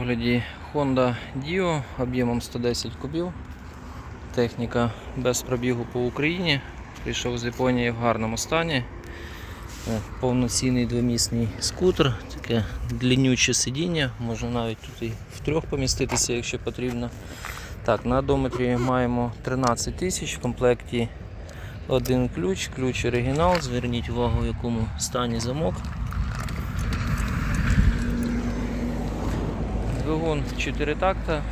огляді Honda Dio об'ємом 110 кубів. Техніка без пробігу по Україні. Прийшов з Японії в гарному стані. Е, Повноцінний двомісний скутер, таке длиннюче сидіння, можна навіть тут і втрьох поміститися, якщо потрібно. Так, на одометрі маємо 13 тисяч, в комплекті один ключ, ключ оригінал. Зверніть увагу, в якому стані замок. Двигун 4 такта,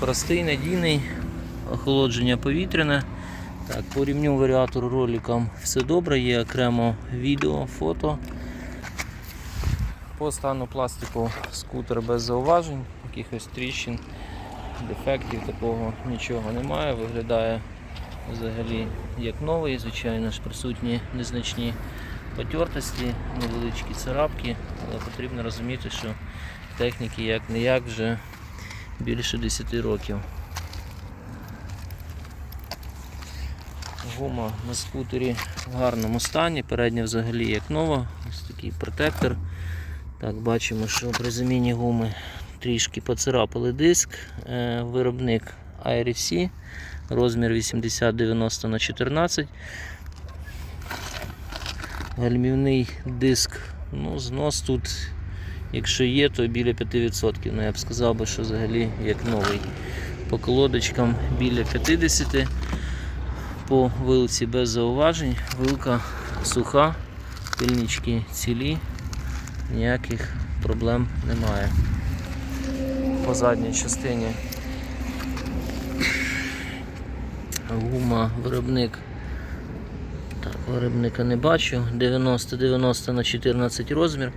простий, надійний, охолодження повітряне. Так, по рівню варіатору роликам все добре, є окремо відео, фото. По стану пластику скутер без зауважень, якихось тріщин, дефектів такого нічого немає. Виглядає взагалі як новий, звичайно ж присутні незначні потертості, невеличкі царапки, але потрібно розуміти, що техніки як не як вже більше 10 років. Гума на скутері в гарному стані, передня взагалі як нова, ось такий протектор. Так, бачимо, що при заміні гуми трішки поцарапали диск. Е, Виробник IRC, розмір 80-90 на 14 Гальмівний диск, ну, знос тут, якщо є, то біля 5%. Ну, я б сказав би, що взагалі як новий. По колодочкам біля 50 по вилці без зауважень, вилка суха, пильнички цілі, ніяких проблем немає. По задній частині гума виробник. Так, виробника не бачу. 90-90 на 14 розмір.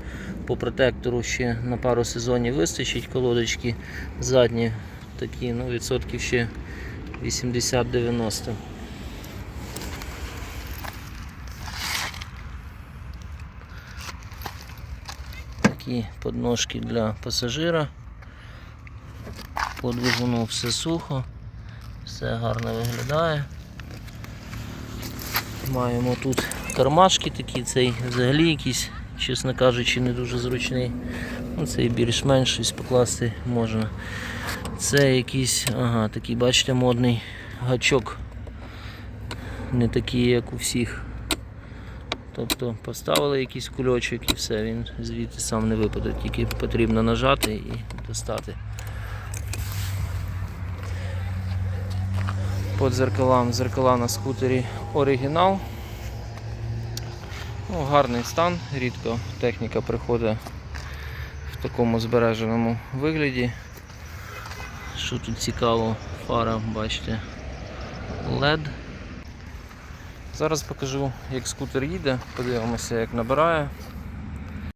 По протектору ще на пару сезонів вистачить колодочки задні такі, ну відсотків ще 80-90. Такі подножки для пасажира. По двигуну все сухо, все гарно виглядає. Маємо тут кармашки такі, цей взагалі якийсь, чесно кажучи, не дуже зручний. Ну, Цей більш-менш щось покласти можна. Це якийсь, ага, такий, бачите, модний гачок. Не такий, як у всіх. Тобто поставили якийсь кульочок і все, він звідти сам не випаде, тільки потрібно нажати і достати. По дзеркалам, дзеркала на скутері оригінал. Ну, гарний стан, рідко техніка приходить в такому збереженому вигляді. Що тут цікаво, фара, бачите, LED. Зараз покажу, як скутер їде, подивимося, як набирає.